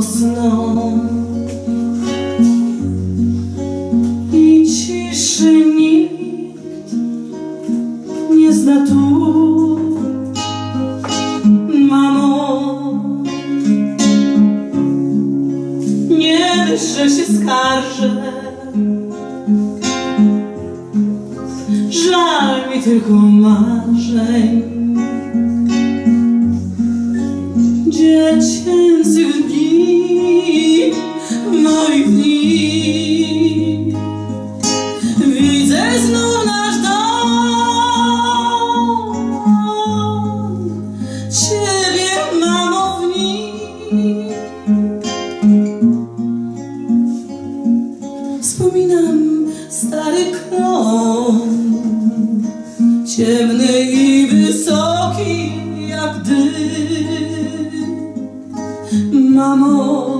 rosną i ciszy nikt nie zna tu. Że się skarżę. Żal mi tylko marzeń dziecięcych i wysoki jak dym. Mamo,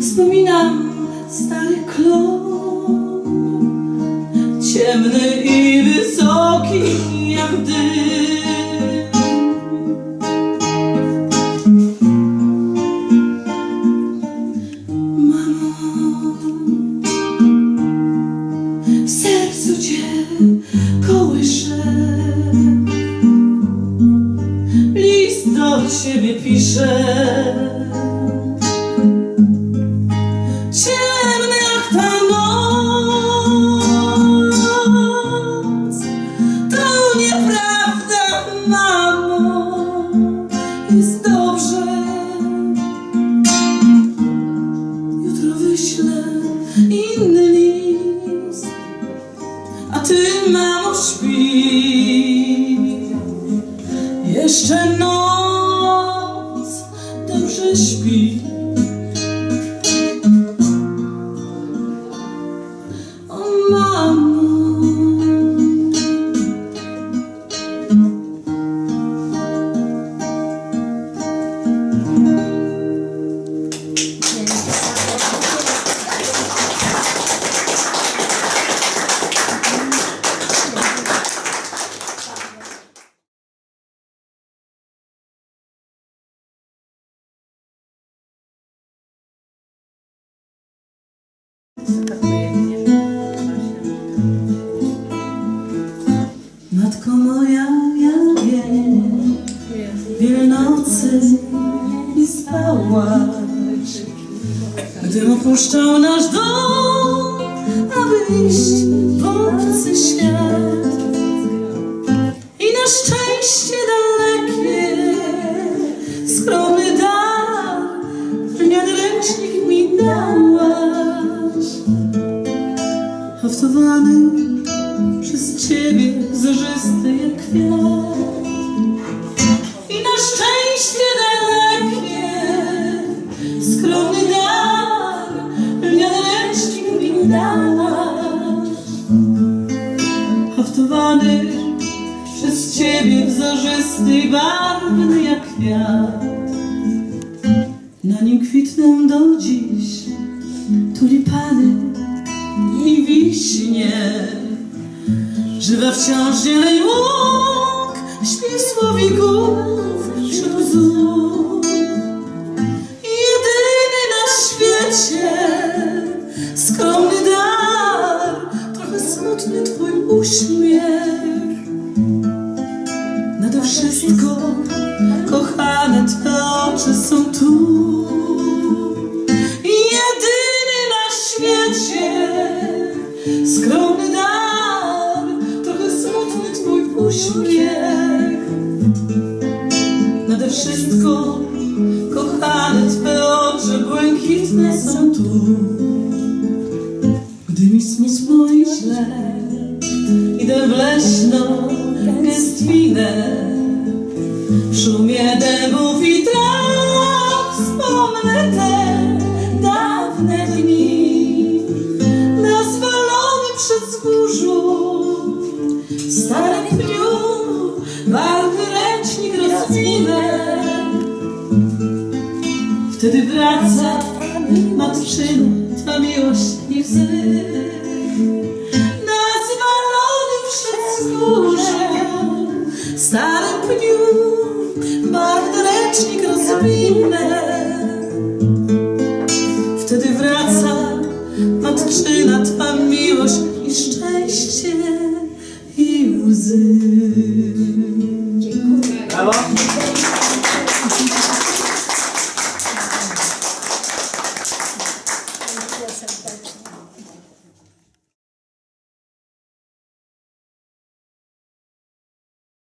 Wspominam stary klon Ciemny i wysoki jak dym. Mamo, w sercu cię Ciemny jak ta noc, to nieprawda, mamo, jest dobrze. Jutro wyślę inny list, a ty, mamo, śpi. Jeszcze Matko moja, ja wiem, wielnocy nie spałaś, gdy opuszczał nasz dom, aby iść w obcy świat. I na szczęście haftowany przez ciebie zarzysty jak kwiat. I na szczęście dalekie, skromny dar, lniany ręcznik mi dałaś. Haftowany przez ciebie wzorzysty i barwny jak kwiat. Na nim kwitną do dziś tulipany wiśnie. Żywa wciąż zieleń łąk, śpiew słowików wśród bzów. Jedyny na świecie skromny dar, trochę smutny twój uśmiech. Nade wszystko kochane twe oczy są tu. Jedyny na świecie skromny dar, trochę smutny twój uśmiech. Nade wszystko kochane kwitnę są tu. Gdy mi smutno i źle, idę w leśną gęstwinę. W szumie dębów i traw wspomnę te dawne dni. Wtedy wraca matczyna, Twa miłość i łzy. Na zwalonym przedwzgórze starym pniu barwny ręcznik rozwinę. Wtedy wraca matczyna, Twa miłość i szczęście i łzy. Brawo.